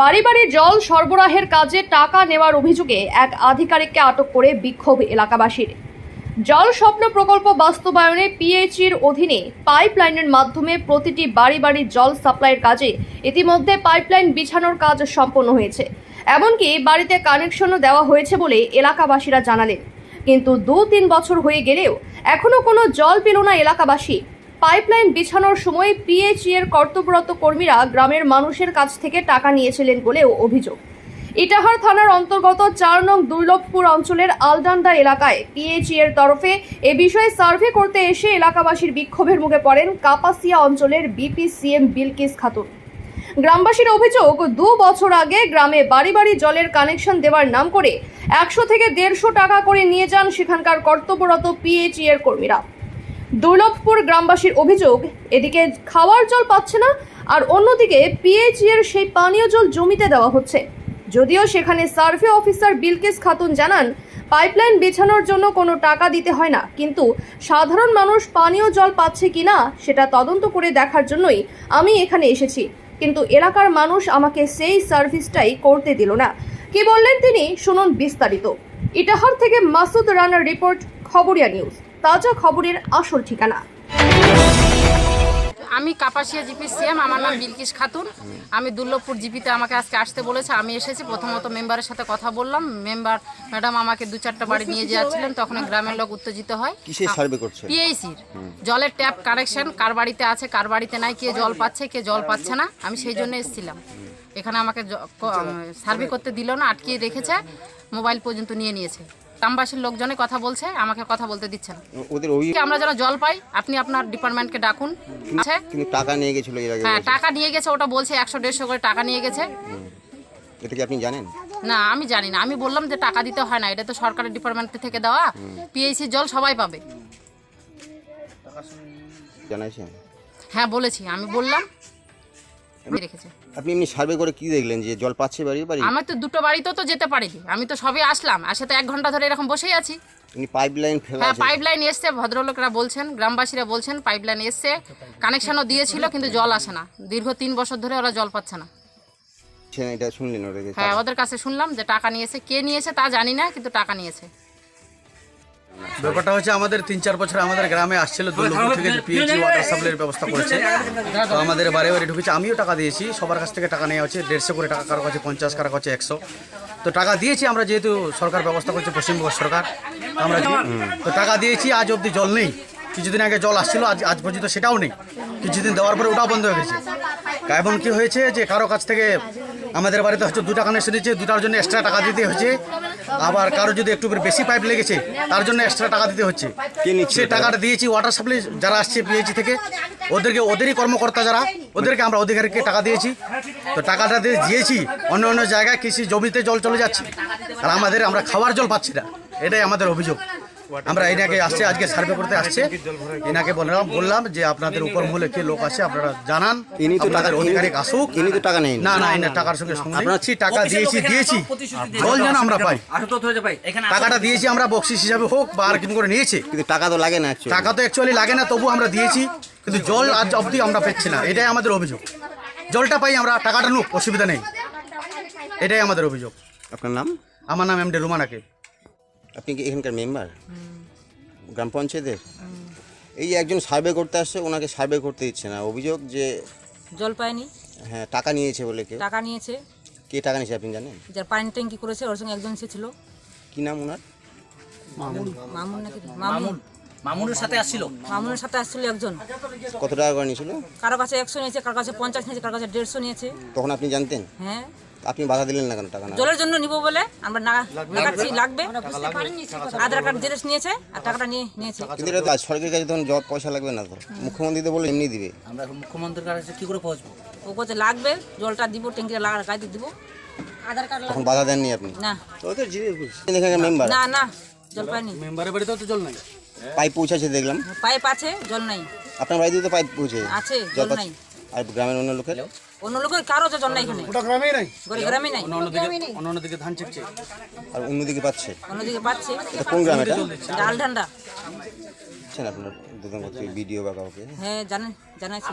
বাড়ি বাড়ি জল সরবরাহের কাজে টাকা নেওয়ার অভিযোগে এক আধিকারিককে আটক করে বিক্ষোভ এলাকাবাসীর। জল স্বপ্ন প্রকল্প বাস্তবায়নে পিএইচির অধীনে পাইপলাইনের মাধ্যমে প্রতিটি বাড়ি বাড়ি জল সাপ্লাইয়ের কাজে ইতিমধ্যে পাইপলাইন বিছানোর কাজ সম্পন্ন হয়েছে। এমনকি বাড়িতে কানেকশনও দেওয়া হয়েছে বলে এলাকাবাসীরা জানালেন। কিন্তু দু তিন বছর হয়ে গেলেও এখনও কোনো জল পেল না এলাকাবাসী। পাইপলাইন বিছানোর সময় পিএইচই এর কর্তব্যরত কর্মীরা গ্রামের মানুষের কাছ থেকে টাকা নিয়েছিলেন বলেও অভিযোগ। ইটাহার থানার অন্তর্গত চার নং দুর্লভপুর অঞ্চলের আলডান্ডা এলাকায় পিএইচই এর তরফে এ বিষয়ে সার্ভে করতে এসে এলাকাবাসীর বিক্ষোভের মুখে পড়েন কাপাসিয়া অঞ্চলের বিপিসিএম বিলকিস খাতুন। গ্রামবাসীর অভিযোগ, দু বছর আগে গ্রামে বাড়ি বাড়ি জলের কানেকশন দেওয়ার নাম করে একশো থেকে দেড়শো টাকা করে নিয়ে যান সেখানকার কর্তব্যরত পিএইচই এর কর্মীরা। দুর্লভপুর গ্রামবাসীর অভিযোগ, এদিকে খাওয়ার জল পাচ্ছে না, আর অন্যদিকে পিএইচই এর সেই পানীয় জল জমিতে দেওয়া হচ্ছে। যদিও সেখানে সার্ভে অফিসার বিলকিস খাতুন জানান, পাইপলাইন বিছানোর জন্য কোনো টাকা দিতে হয় না, কিন্তু সাধারণ মানুষ পানীয় জল পাচ্ছে কিনা সেটা তদন্ত করে দেখার জন্যই আমি এখানে এসেছি। কিন্তু এলাকার মানুষ আমাকে সেই সার্ভিসটাই করতে দিল না। কি বললেন তিনি? শুনুন বিস্তারিত। ইটাহার থেকে মাসুদ রানার রিপোর্ট, খবরিয়া নিউজ। তাজা খবরের আসল ঠিকানা। আমি কাপাসিয়া জিপি সিএম আমার নাম বিলকিস খাতুন। আমি দুর্লভপুর জিপিতে আমাকে আজকে আসতে বলেছে আমি এসেছি। প্রথমত মেম্বারের সাথে কথা বললাম। মেম্বার ম্যাডাম আমাকে দু চারটা বাড়ি নিয়ে যাচ্ছিলেন তখন গ্রামের লোক উত্তেজিত হয়। পিএইসির জলের ট্যাপ কানেকশন কার বাড়িতে আছে কার বাড়িতে নাই কে জল পাচ্ছে কে জল পাচ্ছে না আমি সেই জন্য এসেছিলাম। এখানে আমাকে সার্ভে করতে দিল না আটকিয়ে রেখেছে মোবাইল পর্যন্ত নিয়ে নিয়েছে। গ্রামবাসীর লোকজনে কথা বলছে আমাকে কথা বলতে দিচ্ছে না। ওদের ওই আমরা যেন জল পাই? আপনি আপনার ডিপার্টমেন্টকে ডাকুন। আছে? কিন্তু টাকা নিয়ে গেছিল এর আগে হ্যাঁ টাকা নিয়ে গেছে ওটা বলছে একশো দেড়শো করে টাকা নিয়ে গেছে। এটা কি আপনি জানেন? না আমি জানি না। আমি বললাম যে টাকা দিতে হয় না এটা তো সরকারের ডিপার্টমেন্ট থেকে দেওয়া। পিএইসি জল সবাই পাবে। জানাইছেন? হ্যাঁ বলেছি আমি বললাম। রেখেছে। আপনি এমনি সার্ভে করে কি দেখলেন যে জল পাচ্ছে বাড়ি বাড়ি? আমার তো দুটো বাড়িতেও তো যেতে পারিনি। আমি তো সবে আসলাম আসে তো এক ঘণ্টা ধরে এরকম বসেই আছি। এমনি পাইপ লাইন ফেলা হ্যাঁ আছে। পাইপ লাইন এসছে ভদ্রলোকরা বলছেন গ্রামবাসীরা বলছেন পাইপ লাইন এসছে। কানেকশনও দিয়েছিল কিন্তু জল আসে না। দীর্ঘ তিন বছর ধরে ওরা জল পাচ্ছে না। এটা শুনলেন ওদের হ্যাঁ ওদের কাছে শুনলাম যে টাকা নিয়েছে। কে নিয়েছে তা জানি না কিন্তু টাকা নিয়েছে। ব্যাপারটা হচ্ছে আমাদের তিন চার বছর আমাদের গ্রামে আসছিল দুর্লভপুর থেকে পিএইচি ওয়াটার সাপ্লাইয়ের ব্যবস্থা করেছে। তো আমাদের বারে বারে ঢুকেছে, আমিও টাকা দিয়েছি, সবার কাছ থেকে টাকা নেওয়া হচ্ছে, দেড়শো করে টাকা, কারও কাছে পঞ্চাশ, কারও কাছে একশো। তো টাকা দিয়েছি আমরা, যেহেতু সরকার ব্যবস্থা করছে পশ্চিমবঙ্গ সরকার, আমরা তো টাকা দিয়েছি, আজ অবধি জল নেই। কিছুদিন আগে জল আসছিল, আজ আজ পর্যন্ত সেটাও নেই। কিছুদিন দেওয়ার পরে ওটাও বন্ধ হয়ে গেছে। এমন কি হয়েছে যে, কারও কাছ থেকে আমাদের বাড়িতে হচ্ছে দুটা কানেকশন দিয়েছে দুটার জন্য এক্সট্রা টাকা দিতে হচ্ছে। আবার কারও যদি একটু বেশি পাইপ লেগেছে তার জন্য এক্সট্রা টাকা দিতে হচ্ছে। সেই সে টাকাটা দিয়েছি ওয়াটার সাপ্লাই যারা আসছে পিএইচি থেকে ওদেরকে ওদেরই কর্মকর্তা যারা ওদেরকে আমরা অধিকারীকে টাকা দিয়েছি। তো টাকাটা দিয়ে দিয়েছি অন্য অন্য জায়গায় কৃষি জমিতে জল চলে যাচ্ছে। আর আমাদের আমরা খাওয়ার জল পাচ্ছি না। এটাই আমাদের অভিযোগ। আমরা এনাকে আসছে আজকে সার্ভে করতে আসছে। এনাকে বললাম বললাম যে আপনাদের উপর মূলে কে লোক আছে আপনারা জানান। ইনি তো টাকা আপনাদের অধিকারিক আসুক। ইনি তো টাকা নেই না না এনার টাকার সঙ্গে আপনার টাকা দিয়েছি দিয়েছি। জল যেন আমরা পাই। টাকাটা দিয়েছি আমরা বকশিস হিসাবে হোক বা আর কিছু করে নিয়েছি। কিন্তু টাকা তো লাগে না। টাকা তো অ্যাকচুয়ালি লাগে না তবু আমরা দিয়েছি। কিন্তু জল আজ অবধি আমরা পাচ্ছি না। এটাই আমাদের অভিযোগ। জলটা পাই আমরা টাকাটা নুক অসুবিধা নেই। এটাই আমাদের অভিযোগ। আপনার নাম? আমার নাম এম ডি রুমানাকে। আপনি কি এখানকার মেম্বার? গ্রাম পঞ্চায়েতের এই একজন সার্ভে করতে আসছে ওনাকে সার্ভে করতে দিচ্ছে না। অভিযোগ যে জল পায়নি হ্যাঁ টাকা নিয়েছে বলে কেউ। টাকা নিয়েছে। কে টাকা নিয়েছে আপনি জানেন? যার পানি ট্যাঙ্কি করেছে ওর সঙ্গে একজন সে ছিল কি নাম ওনার? মামুন। মামুন নাকি? মামুন। মামুনের সাথে আসছিল? মামুনের সাথে আসছিল একজন। কত টাকা করে নিয়েছিল? কারও কাছে একশো নিয়েছে কারও কাছে পঞ্চাশ নিয়েছে কারও কাছে দেড়শো নিয়েছে। তখন আপনি জানতেন? হ্যাঁ। আপনি বাধা দিলেন না কেন টাকা না জলের জন্য নিব বলে আমরা না লাগাচ্ছি লাগবে। আধার কার্ড জেরক্স নিয়েছে আর টাকাটা নিয়ে নিয়েছে। কিন্তু এটা তো আজ সরকারের কাছে তখন জব পয়সা লাগবে না তো। মুখ্যমন্ত্রী তো বলে এমনি দিবে। আমরা এখন মুখ্যমন্ত্রীর কাছে কি করে পৌঁছবো? ও বলছে লাগবে জলটা দিব ট্যাঙ্কিটা লাগা গাইতে দিব। আধার কার্ড তখন বাধা দেননি আপনি? না। এখানকার মেম্বার না না জল পায়নি। মেম্বারের বাড়িতেও তো জল নাই? পাইপ পৌঁছাচ্ছে দেখলাম। পাইপ আছে জল নাই। আপনার বাড়িতে তো পাইপ পৌঁছে আছে জল জল নাই। আর গ্রামের অন্য লোকের? অন্য লোকের কারও জল নাই এখানে। ওটা গ্রামেই নাই। গরিব গ্রামে নাই। অন্যদিকে অন্যদিকে ধান চেকছে আর অন্যদিকে পাচ্ছে? অন্যদিকে পাচ্ছে। এটা কোন গ্রাম এটা? ডাল ঠান্ডা আছেন আপনার দুজন ভিডিও বা কাউকে? হ্যাঁ জানেন জানাইছি।